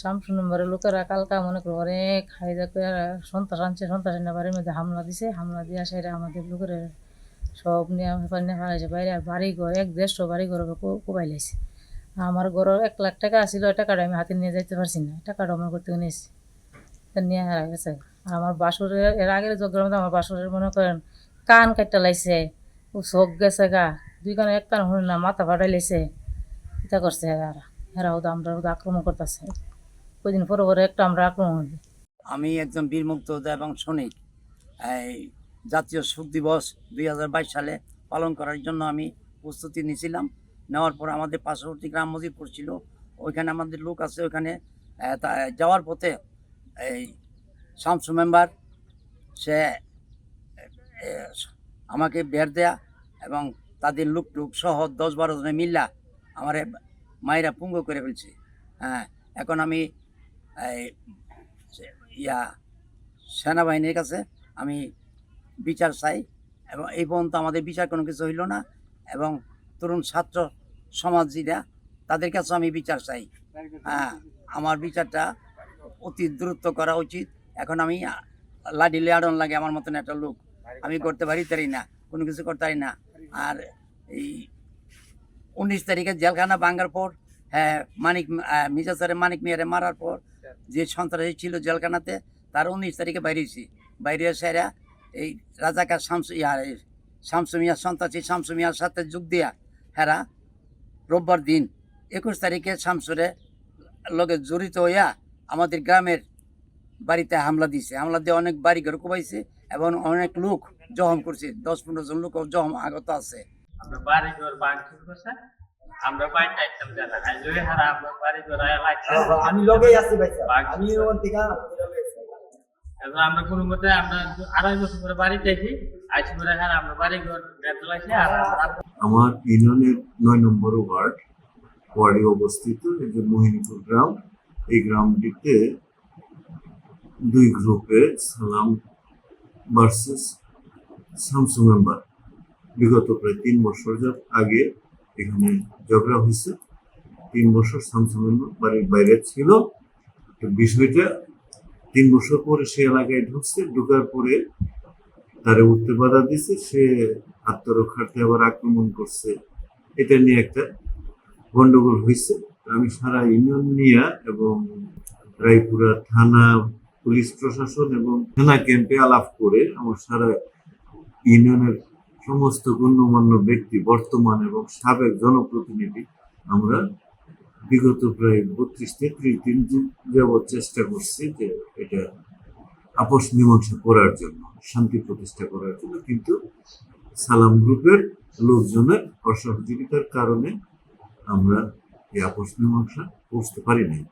শামসুন নম্বরের লোকেরা কালকা মনে করো অনেক হাইজা করে সন্ত্রাস আনছে, সন্ত্রাস বাড়ির মধ্যে হামলা দিছে। হামলা দিয়ে আসে আমাদের লোকের সব নিয়ে ফেলাইছে বাইরে আর বাড়ি ঘর এক দেড়শো বাড়ি ঘর কোবাই লাইছে। আমার ঘরের এক লাখ টাকা আসিল টাকাটা আমি হাতে নিয়ে যাইতে পারছি না। টাকাটা আমার করতে নিয়েছি তা নিয়ে হারা গেছে। আর আমার বাসুরের, এর আগের যজ্ঞের মধ্যে আমার বাসুরের মনে করেন কান কাটটা লাইছে। ও চোখ গেছে গা। দুই কানে এক কান হল না, মাথা ফাটাই লাইছে। এটা করছে এরা। এরা ওদের আমরা আক্রমণ করতেছে। কদিন পরে পরে একটা আমরা আক্রমণ আমি একজন বীর এবং সৈনিক। এই জাতীয় শোক দিবস দুই হাজার বাইশ সালে পালন করার জন্য আমি প্রস্তুতি নিয়েছিলাম। নেওয়ার পর আমাদের পার্শ্ববর্তী গ্রাম মজিদপুর ছিল। ওইখানে আমাদের লোক আছে, ওইখানে যাওয়ার পথে এই শামসু মেম্বার, সে আমাকে বের দেয়া এবং তাদের লোক টুক সহ দশ বারো জনে মিল্লা আমার মায়েরা পুঙ্গ করে ফেলছে। হ্যাঁ এখন আমি ইয়া, সেনাবাহিনীর কাছে আমি বিচার চাই এবং এই পর্যন্ত আমাদের বিচার কোনো কিছু হইল না এবং তরুণ ছাত্র সমাজ যেটা তাদের কাছে আমি বিচার চাই। হ্যাঁ আমার বিচারটা অতি দ্রুত করা উচিত। এখন আমি লাডি লেয়াডন লাগে আমার মতন একটা লোক। আমি করতে পারি তারি না, কোনো কিছু করতে পারি না। আর এই উনিশ তারিখে জেলখানা ভাঙার পর হ্যাঁ মানিক মির্জা মানিক মিয়ারে মারার পর যে সন্ত্রাসী ছিল জেলখানাতে, তার উনিশ তারিখে বাইরেছি বাইরে এসে এই রাজাকার শামসু ইয়া, এই শামসু মিয়ার সন্ত্রাসী শামসু মিয়ার সাথে যোগ দিয়া হেরা রোববার দিন একুশ তারিখে শামসুরে লগে জড়িত হইয়া আমাদের গ্রামের বাড়িতে হামলা দিছে। হামলা দিয়ে অনেক বাড়ি ঘর কোবাইছে এবং অনেক লোক জহম করছে। দশ পনেরো জন লোক জহম আগত আছে। আমরা জানা হারা আমরা বাড়ি ঘর লাগছে। আমি লগেই আছি ভাই আমি ছিল। ওখান থেকে লগেই আমরা কোনো মতে আমরা আড়াই বছর পরে হারা আমরা বাড়ি ঘর লাগছে আর আমার ইউনিয়নের নয় নম্বর ওয়ার্ড ওয়ার্ডে অবস্থিত এই যে মোহিনীপুর গ্রাম। এই গ্রামটিতে দুই গ্রুপে সালাম ভার্সেস শামসু মেম্বার বিগত প্রায় তিন বছর আগে এখানে ঝগড়া হয়েছে। তিন বছর শামসু বাড়ির বাইরে ছিল। বিষয়টা তিন বছর পরে সে এলাকায় ঢুকছে। ঢুকার পরে তারে উঠতে বাধা দিছে। সে আত্মরক্ষার্থে আবার আক্রমণ করছে। এটা নিয়ে একটা গন্ডগোল হয়েছে। আমি সারা ইউনিয়ন নিয়ে এবং রায়পুরা থানা, পুলিশ প্রশাসন এবং থানা ক্যাম্পে আলাপ করে আমার সারা ইউনিয়নের সমস্ত গণ্যমান্য ব্যক্তি, বর্তমান এবং সাবেক জনপ্রতিনিধি, আমরা বিগত প্রায় বত্রিশ তেত্রিশ দিন যাবৎ চেষ্টা করছি যে এটা আপোষ মীমাংসা করার জন্য, শান্তি প্রতিষ্ঠা করার জন্য, কিন্তু সালাম গ্রুপের লোকজনের অসহযোগিতার কারণে আমরা এই আপোষ মীমাংসা করতে পারি নাই।